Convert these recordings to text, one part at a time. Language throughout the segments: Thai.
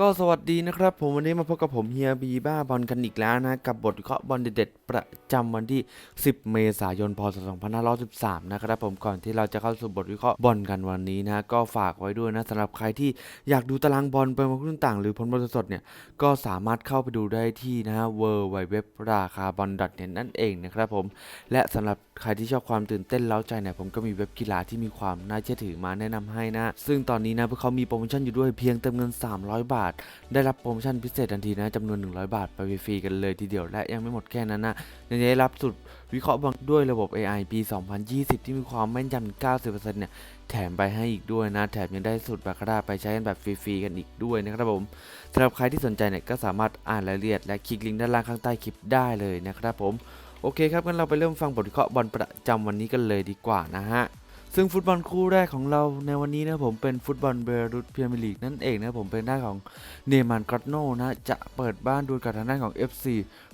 ก็สวัสดีนะครับ ผมวันนี้มาพบกับผมเฮียบีบ้าบอลกันอีกแล้วนะ กับบทวิเคราะห์บอลเด็ดประจำวันที่ 10 เมษายน พศ 2513 นะครับผมก่อนที่เราจะเข้าสู่บทวิเคราะห์บอลกันวันนี้นะก็ฝากไว้ด้วยนะสำหรับใครที่อยากดูตารางบอลเป็นวันครึ่งต่างหรือผลบอลสดเนี่ยก็สามารถเข้าไปดูได้ที่นะฮะ w w w ราคาบอล .net นั่นเองนะครับผมและสำหรับใครที่ชอบความตื่นเต้นเล้าใจเนี่ยผมก็มีเว็บกีฬาที่มีความน่าเชื่อถือมาแนะนำให้นะ ซึ่งตอนนี้นะพวกเขามีโปรโมชั่นอยู่ด้วยเพียงเติมเงิน 300 บาท ได้รับโปรโมชั่นพิเศษทันทีนะจำนวน 100 บาทไปฟรีๆกันเลยทีเดียวและยังไม่หมดแค่นั้นนะยังได้รับสุดวิเคราะห์บอลด้วยระบบ AI ปี 2020 ที่มีความแม่นยำ 90%เนี่ย แถมไปให้อีกด้วยนะ แถมยังได้สุดบาคาร่าไปใช้กันแบบฟรีๆกันอีกด้วยนะครับผมสำหรับใครที่สนใจเนี่ย ก็สามารถอ่านรายละเอียดและคลิกลิงก์ด้านล่างข้างใต้คลิปได้เลยนะครับผม โอเคครับงั้นเราไปเริ่มฟังบทวิเคราะห์บอลประจำวันนี้กันเลยดีกว่านะฮะ ซึ่งฟุตบอลคู่แรกของเราในวันนี้นะผมเป็นฟุตบอลเบรุตพรีเมียร์ลีกนั่นเองนะผมเป็นหน้านของเนมานกรอตโนนะจะเปิดบ้านดูกับทางด้านของ FC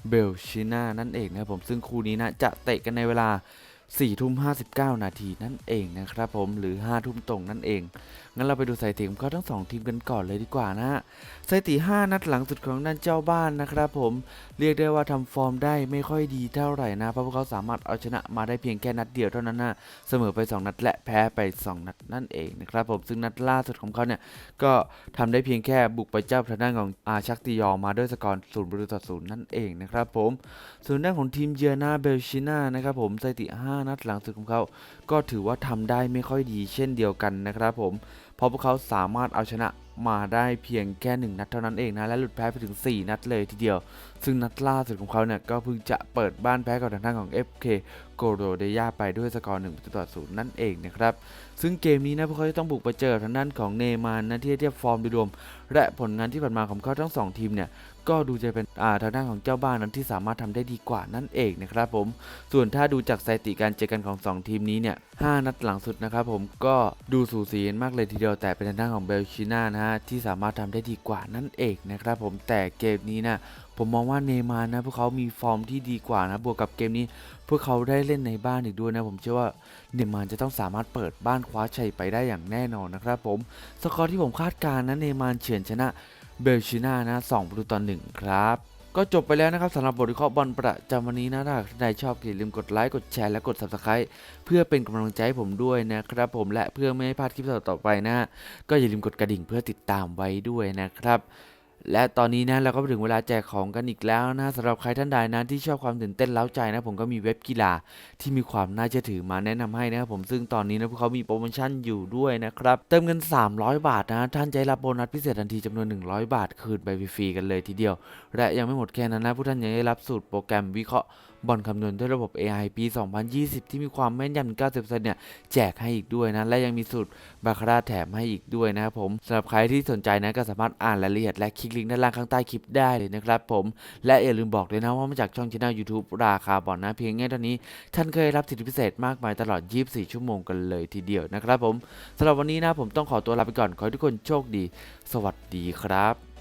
เบลชินานั่นเองนะผมซึ่งคู่นี้นะจะเตะกันในเวลา 4ทุ่ม59 นาทีนั่นเองนะครับผมหรือ 5 ทุ่มตรงนั่นเอง งั้นเราไปดูสถิติของเขาทั้งสองทีมกันก่อนเลยดีกว่านะฮะสถิติ 5 นัดหลังสุดของด้านเจ้าบ้านนะครับผมเรียกได้ว่าทำฟอร์มได้ไม่ค่อยดีเท่าไหร่นะ เพราะพวกเขาสามารถเอาชนะมาได้เพียงแค่นัดเดียวเท่านั้นนะเสมอไป 2 นัดและแพ้ไป 2 นัดนั่นเองนะครับผมซึ่งนัดล่าสุดของเขาเนี่ยก็ทำได้เพียงแค่บุกไปเจ้าทางด้านของอาชักติยอมาด้วยสกอร์ศูนย์ประตูต่อศูนย์นั่นเองนะครับผมส่วนด้านของทีมเยือนหน้าเบลชิน่านะครับผมสถิติ 5นัดหลังสุดของเขา ก็ถือว่าทำได้ไม่ค่อยดีเช่นเดียวกันนะครับผม เพราะพวกเขาสามารถเอาชนะมาได้เพียงแค่ 1 นัดเท่านั้นเองนะ และหลุดแพ้ไปถึง 4 นัดเลยทีเดียว ซึ่งนัดล่าสุดของเขาเนี่ย ก็เพิ่งจะเปิดบ้านแพ้กับทางด้านของ FK โกโรเดย่าไปด้วยสกอร์1ประตูต่อศูนย์นั่นเองนะครับ ซึ่งเกมนี้นะพวกเขาจะต้องบุกไปเจอทางด้านของเนมานนะที่เทียบฟอร์มโดยรวม และผลงานที่ผ่านมาของเขาทั้งสองทีมเนี่ยก็ดูจะเป็นอ่าทางด้านของเจ้าบ้านนั้นที่สามารถทำได้ดีกว่านั่นเองนะครับผม ส่วนถ้าดูจากสถิติการเจอกันของ 2 ทีมนี้เนี่ย5นัดหลังสุดนะครับผมก็ดูสูสีมากเลยทีเดียวแต่เป็นทางด้านของเบลชิน่านะฮะที่สามารถทำได้ดีกว่านั่นเองนะครับผมแต่เกมนี้นะผมมองว่าเนมานะพวกเขามีฟอร์มที่ดีกว่านะบวกกับเกมนี้ พวกเขาได้เล่นในบ้านอีกด้วยนะ ผมเชื่อว่าเนมาร์จะต้องสามารถเปิดบ้านคว้าชัยไปได้อย่างแน่นอนนะครับผมสกอร์ที่ผมคาดการณ์นะเนมาร์เฉือนชนะ เบลชิน่านะสองประตูต่อ1ครับ ก็จบไปแล้วนะครับสำหรับบทวิเคราะห์บอลประจำวันนี้นะถ้าท่านใดชอบอย่าลืมกดไลค์กดแชร์และกด Subscribe เพื่อเป็นกำลังใจให้ผมด้วยนะครับ ผมและเพื่อไม่ให้พลาดคลิปต่อๆไปนะ ก็อย่าลืมกดกระดิ่งเพื่อติดตามไว้ด้วยนะครับ และตอนนี้นะเราก็ถึงเวลาแจกของกันอีกแล้วนะสำหรับใครท่านใดนะที่ชอบความตื่นเต้นเล้าใจนะ ผมก็มีเว็บกีฬาที่มีความน่าเชื่อถือมาแนะนำให้นะครับผมซึ่งตอนนี้นะพวกเขามีโปรโมชั่นอยู่ด้วยนะครับ เติมเงิน 300 บาทนะ ท่านจะได้รับโบนัสพิเศษทันทีจำนวน 100 บาท คืนไปฟรีๆกันเลยทีเดียว และยังไม่หมดแค่นั้นนะผู้ท่านยังได้รับสูตรโปรแกรมวิเคราะห์บอลคำนวณด้วยระบบ AI ปี 2020 ที่มีความแม่นยำ 90%เนี่ย แจกให้อีกด้วยนะ และยังมีสูตรบาคาร่าแถมให้อีกด้วยนะครับผมสำหรับใครที่สนใจนะก็สามารถอ่านรายละเอียดและคลิกลิงก์ด้านล่างข้างใต้คลิปได้เลยนะครับผมและอย่าลืมบอกเลยนะว่ามาจากช่องช anel YouTube ราคาบอลนะเพียงแค่เท่านี้ ท่านเคยรับสิทธิพิเศษมากมายตลอด 24 ชั่วโมงกันเลยทีเดียวนะครับผมสำหรับวันนี้นะผมต้องขอตัวลาไปก่อนขอให้ทุกคนโชคดี สวัสดีครับ